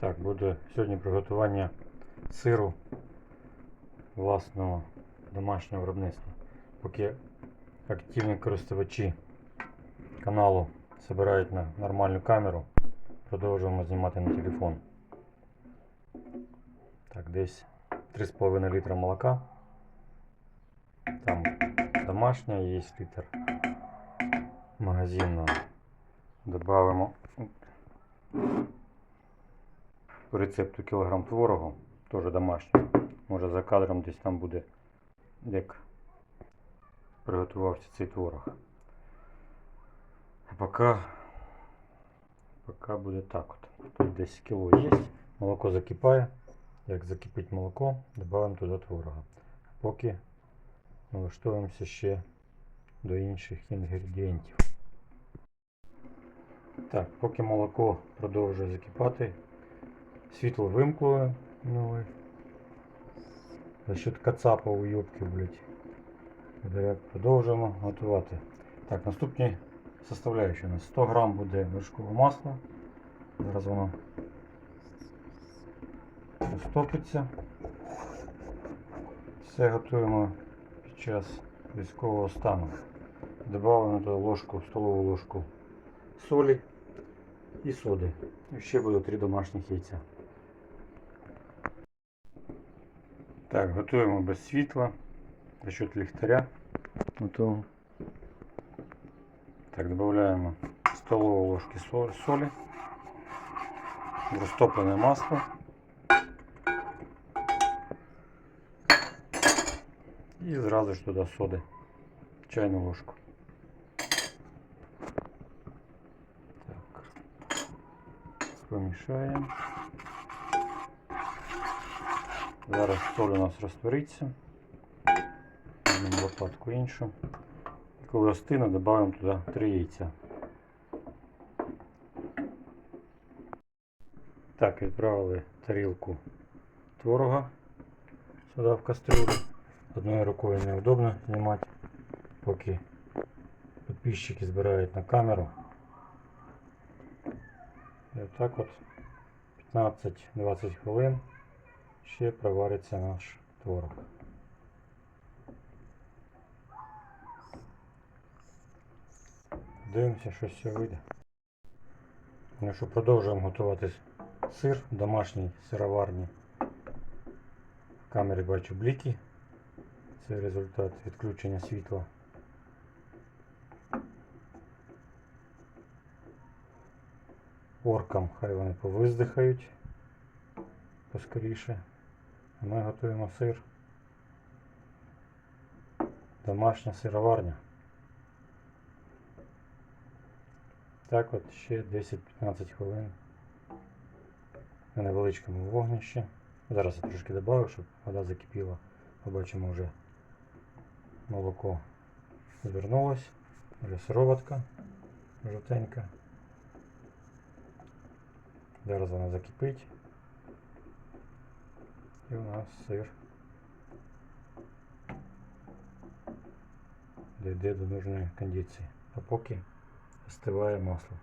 Так, буде сьогодні приготування сиру власного домашнього виробництва. Поки активні користувачі каналу збирають на нормальну камеру, продовжуємо знімати на телефон. Так, десь 3,5 літра молока. Там домашнє є літр магазинного. Добавимо рецепту кілограм творогу, теж домашнього. Може за кадром десь там буде, як приготувався цей творог. А поки, поки буде так от. Тут десь кіло є. Молоко закипає. Як закипить молоко, додаємо туди творога. Поки налаштовуємося ще до інших інгредієнтів. Так, поки молоко продовжує закипати, світло вимкнули нове. За счет кацапа у юбки, блять. Продовжуємо готувати. Так, наступні составляючі у нас 100 грам буде вершкове масло. Зараз воно розтопиться. Все готуємо під час військового стану. Добавимо туди ложку, столову ложку солі і соди. І ще буде 3 домашніх яйця. Так, готуємо без світла за счет ліхтаря. Готово. Так, додаємо столову ложки со- солі, розтоплене масло. І зразу ж туди соди. Чайну ложку. Так. Помішаємо. Зараз соль у нас розтвориться. Візьмемо лопатку іншу. І Коли остине, додаємо туди 3 яйця. Так, відправили тарілку творога сюди в кастрюлю. Одною рукою неудобно знімати, поки підписчики збирають на камеру. І отак от 15-20 хвилин ще провариться наш творог. Дивимося, що все вийде. Ну що, продовжуємо готувати сир в домашній сироварні. В камері бачу бліки. Це результат відключення світла. Оркам хай вони повиздихають поскоріше. Ми готуємо сир. Домашня сироварня. Так от ще 10-15 хвилин на невеличкому вогнищі. Зараз я трошки додав, щоб вода закипіла. Побачимо вже молоко звернулось. Вже сироватка жовтенька. Зараз вона закипить. І у нас сир дійде до нужної кондиції. А поки остиває масло.